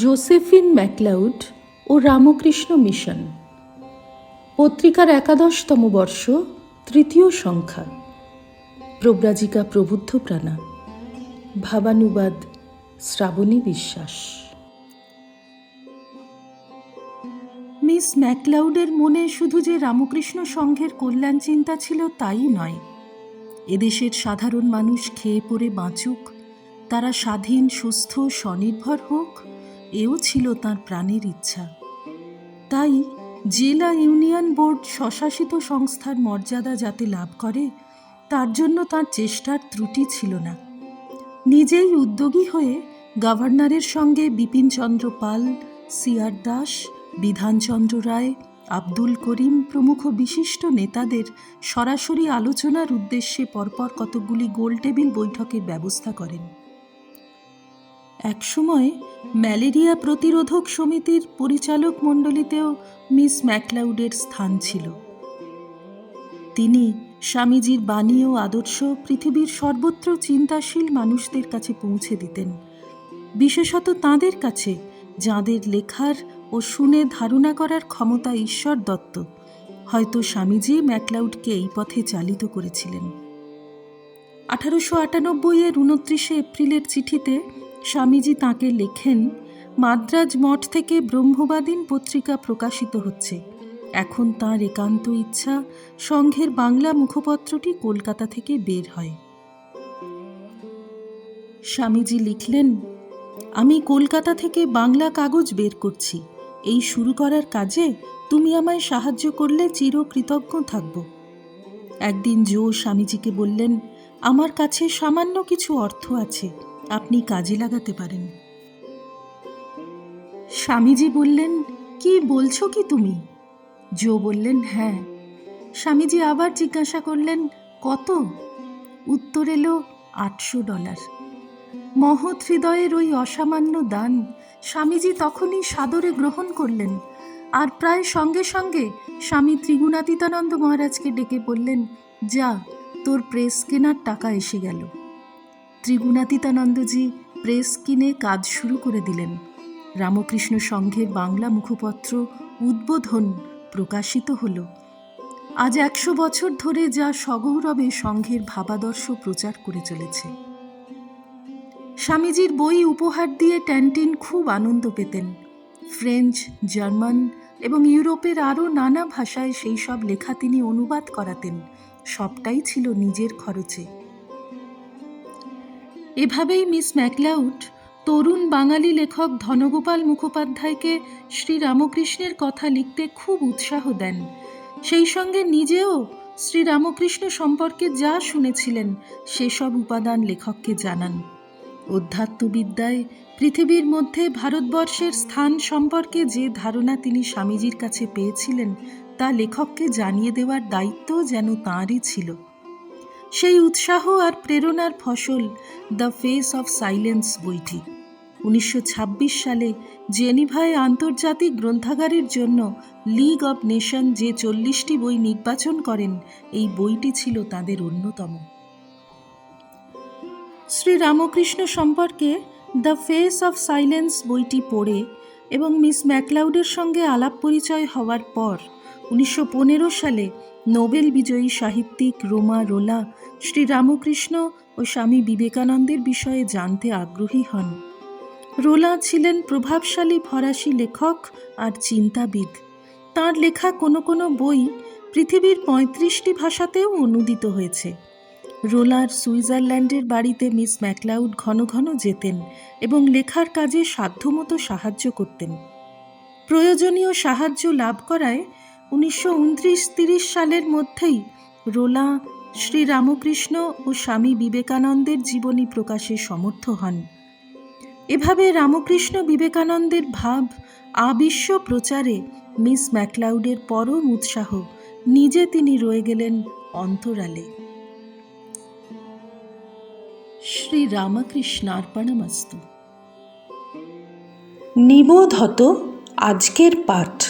Josephine MacLeod ও Ramakrishna mission. পত্রিকার একাদশতম বর্ষ, তৃতীয় সংখ্যা। প্রব্রাজিকা প্রবুদ্ধ প্রাণা। ভাবানুবাদ, শ্রাবণী বিশ্বাস। মিস ম্যাকলাউডের মনে শুধু যে রামকৃষ্ণ সংঘের কল্যাণ চিন্তা ছিল তাই নয়। এদেশের সাধারণ মানুষ খেয়ে পড়ে বাঁচুক, তারা স্বাধীন, সুস্থ, স্বনির্ভর হোক এও ছিল তার প্রাণের ইচ্ছা। তাই জেলা ইউনিয়ন বোর্ড স্বশাসিত সংস্থার মর্যাদা যাতে লাভ করে, তার জন্য তার চেষ্টার ত্রুটি ছিল না। নিজেই উদ্যোগী হয়ে গভর্নরের সঙ্গে বিপিনচন্দ্র পাল সিআর দাস, বিধানচন্দ্র রায়, আব্দুল করিম প্রমুখ বিশিষ্ট নেতাদের সরাসরি আলোচনার উদ্দেশ্যে পরপর কতকগুলি গোলটেবিল বৈঠকের ব্যবস্থা করেন। একসময় ম্যালেরিয়া প্রতিরোধক সমিতির পরিচালক মণ্ডলীতেও মিস ম্যাকলাউডের স্থান ছিল। তিনি স্বামীজির বাণী ও আদর্শ পৃথিবীর সর্বত্র চিন্তাশীল মানুষদের কাছে পৌঁছে দিতেন। বিশেষত তাঁদের কাছে, যাঁদের লেখার ও শুনে ধারণা করার ক্ষমতা ঈশ্বর দত্ত। হয়তো স্বামীজি ম্যাকলাউডকে এই পথে চালিত করেছিলেন। আঠারোশো আটানব্বই এর উনত্রিশে এপ্রিলের চিঠিতে স্বামীজি তাকে লেখেন, মাদ্রাজ মঠ থেকে ব্রহ্মবাদীন পত্রিকা প্রকাশিত হচ্ছে। এখন তার একান্ত ইচ্ছা সংঘের বাংলা মুখপত্রটি কলকাতা থেকে বের হয়। স্বামীজি লিখলেন, আমি কলকাতা থেকে বাংলা কাগজ বের করছি। এই শুরু করার কাজে তুমি আমায় সাহায্য করলে চিরকৃতজ্ঞ থাকব। একদিন জো স্বামীজিকে বললেন, আমার কাছে সামান্য কিছু অর্থ আছে। আপনি কাজে লাগাতে পারেন। স্বামীজি বললেন, কি বলছো কি তুমি? জো বললেন হ্যাঁ। স্বামীজি আবার জিজ্ঞাসা করলেন, কত? উত্তর এলো, আটশো ডলার। মহৎ হৃদয়ের ওই অসামান্য দান স্বামীজি তখনই সাদরে গ্রহণ করলেন আর প্রায় সঙ্গে সঙ্গে স্বামী ত্রিগুণাতীতানন্দ মহারাজকে ডেকে বললেন, যা, তোর প্রেস কেনার টাকা এসে গেল। ত্রিগুণাতীতানন্দজি প্রেস কিনে কাজ শুরু করে দিলেন। রামকৃষ্ণ সংঘের বাংলা মুখপত্র উদ্বোধন প্রকাশিত হল। আজ একশো বছর ধরে যা সগৌরবে সংঘের ভাবাদর্শ প্রচার করে চলেছে। স্বামীজির বই উপহার দিয়ে ট্যান্টিন খুব আনন্দ পেতেন। ফ্রেঞ্চ, জার্মান এবং ইউরোপের আরও নানা ভাষায় সেই সব লেখা তিনি অনুবাদ করাতেন। সবটাই ছিল নিজের খরচে। এভাবেই মিস ম্যাকলাউড, তরুণ বাঙালি লেখক ধনগোপাল মুখোপাধ্যায়কে শ্রী রামকৃষ্ণের কথা লিখতে খুব উৎসাহ দেন। সেই সঙ্গে নিজেও শ্রী রামকৃষ্ণ সম্পর্কে যা শুনেছিলেন, সেসব উপাদান লেখককে জানান। অধ্যাত্মবিদ্যায় পৃথিবীর মধ্যে ভারতবর্ষের স্থান সম্পর্কে যে ধারণা তিনি স্বামীজির কাছে পেয়েছিলেন, তা লেখককে জানিয়ে দেওয়ার দায়িত্ব যেন তাঁরই ছিল। সেই উৎসাহ আর প্রেরণার ফসল দ্য ফেস অফ সাইলেন্স বইটি। উনিশশো ছাব্বিশ সালে জেনিভায় আন্তর্জাতিক গ্রন্থাগারের জন্য লিগ অব নেশন যে চল্লিশটি বই নির্বাচন করেন, এই বইটি ছিল তাদের অন্যতম। শ্রী রামকৃষ্ণ সম্পর্কে দ্য ফেস অফ সাইলেন্স বইটি পড়ে এবং মিস ম্যাকলাউডের সঙ্গে আলাপ পরিচয় হওয়ার পর উনিশশো পনেরো সালে নোবেল বিজয়ী সাহিত্যিক রোমা রোলা শ্রী রামকৃষ্ণ ও স্বামী বিবেকানন্দের বিষয়ে জানতে আগ্রহী হন। রোলা ছিলেন প্রভাবশালী ফরাসি লেখক আর চিন্তাবিদ। তার লেখা কোনো কোনো বই পৃথিবীর পঁয়ত্রিশটি ভাষাতেও অনুদিত হয়েছে। রোলার সুইজারল্যান্ডের বাড়িতে মিস ম্যাকলাউড ঘন ঘন যেতেন এবং লেখার কাজে সাধ্যমতো সাহায্য করতেন। প্রয়োজনীয় সাহায্য লাভ করায় উনিশশো উনত্রিশ তিরিশ সালের মধ্যেই রোলা শ্রী রামকৃষ্ণ ও স্বামী বিবেকানন্দের জীবনী প্রকাশে সমর্থ হন। এভাবে রামকৃষ্ণ বিবেকানন্দের ভাব আবিশ্ব প্রচারে মিস ম্যাকলাউডের পরম উৎসাহ নিজে তিনি রয়ে গেলেন অন্তরালে। শ্রী রামকৃষ্ণার্পণমস্তু নিবোধ হত আজকের পাঠ।